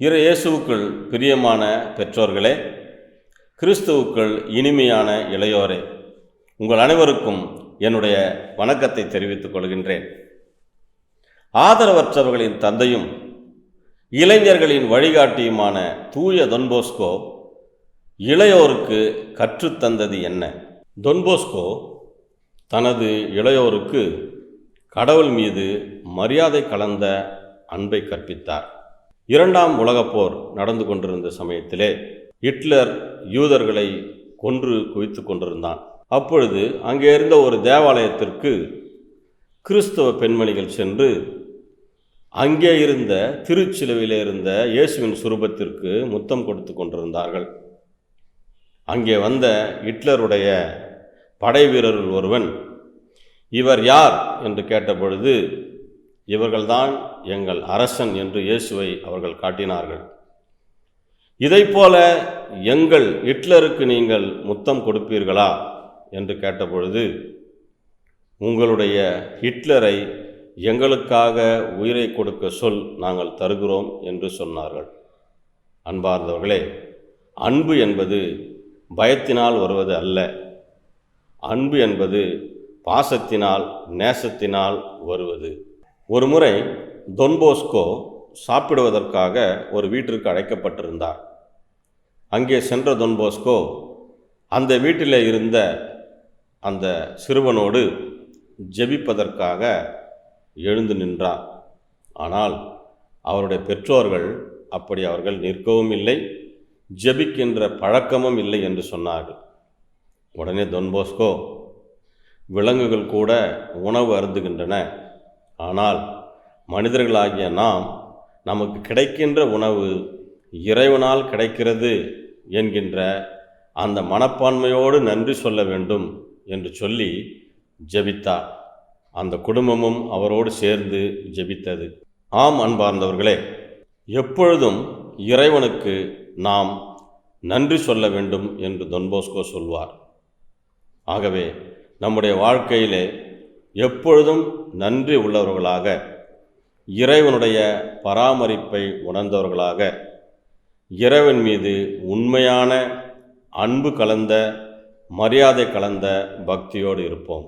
இரு இயேசுவுக்குள் பிரியமான பெற்றோர்களே கிறிஸ்துவுக்குள் இனிமையான இளையோரே உங்கள் அனைவருக்கும் என்னுடைய வணக்கத்தை தெரிவித்துக் கொள்கின்றேன். ஆதரவற்றவர்களின் தந்தையும் இளைஞர்களின் வழிகாட்டியுமான தூய தொன்போஸ்கோ இளையோருக்கு கற்றுத்தந்தது என்ன? தொன்போஸ்கோ தனது இளையோருக்கு கடவுள் மீது மரியாதை கலந்த அன்பை கற்பித்தார். இரண்டாம் உலகப்போர் நடந்து கொண்டிருந்த சமயத்திலே ஹிட்லர் யூதர்களை கொன்று குவித்து கொண்டிருந்தான். அப்பொழுது அங்கே இருந்த ஒரு தேவாலயத்திற்கு கிறிஸ்தவ பெண்மணிகள் சென்று அங்கே இருந்த திருச்சிலுவையில் இருந்த இயேசுவின் சுரூபத்திற்கு முத்தம் கொடுத்து கொண்டிருந்தார்கள். அங்கே வந்த ஹிட்லருடைய படை வீரர்கள் ஒருவன் இவர் யார் என்று கேட்டபொழுது இவர்கள்தான் எங்கள் அரசன் என்று இயேசுவை அவர்கள் காட்டினார்கள். இதைப்போல எங்கள் ஹிட்லருக்கு நீங்கள் முத்தம் கொடுப்பீர்களா? என்று கேட்டபொழுது உங்களுடைய ஹிட்லரை எங்களுக்காக உயிரை கொடுக்க சொல் நாங்கள் தருகிறோம் என்று சொன்னார்கள். அன்பார்ந்தவர்களே அன்பு என்பது பயத்தினால் வருவது அல்ல. அன்பு என்பது பாசத்தினால் நேசத்தினால் வருவது. ஒரு முறை தொன்போஸ்கோ சாப்பிடுவதற்காக ஒரு வீட்டிற்கு அழைக்கப்பட்டிருந்தார். அங்கே சென்ற தொன்போஸ்கோ அந்த வீட்டில் இருந்த அந்த சிறுவனோடு ஜெபிப்பதற்காக எழுந்து நின்றார். ஆனால் அவருடைய பெற்றோர்கள் அப்படி அவர்கள் நிற்கவும் இல்லை ஜெபிக்கின்ற பழக்கமும் இல்லை என்று சொன்னார்கள். உடனே தொன்போஸ்கோ விலங்குகள் கூட உணவு அருந்துகின்றன. ஆனால் மனிதர்களாகிய நாம் நமக்கு கிடைக்கின்ற உணவு இறைவனால் கிடைக்கிறது என்கின்ற அந்த மனப்பான்மையோடு நன்றி சொல்ல வேண்டும் என்று சொல்லி ஜெபித்தார். அந்த குடும்பமும் அவரோடு சேர்ந்து ஜெபித்தது. ஆம் அன்பார்ந்தவர்களே எப்பொழுதும் இறைவனுக்கு நாம் நன்றி சொல்ல வேண்டும் என்று தொன்போஸ்கோ சொல்வார். ஆகவே நம்முடைய வாழ்க்கையிலே எப்பொழுதும் நன்றி உள்ளவர்களாக இறைவனுடைய பராமரிப்பை உணர்ந்தவர்களாக இறைவன் மீது உண்மையான அன்பு கலந்த மரியாதை கலந்த பக்தியோடு இருப்போம்.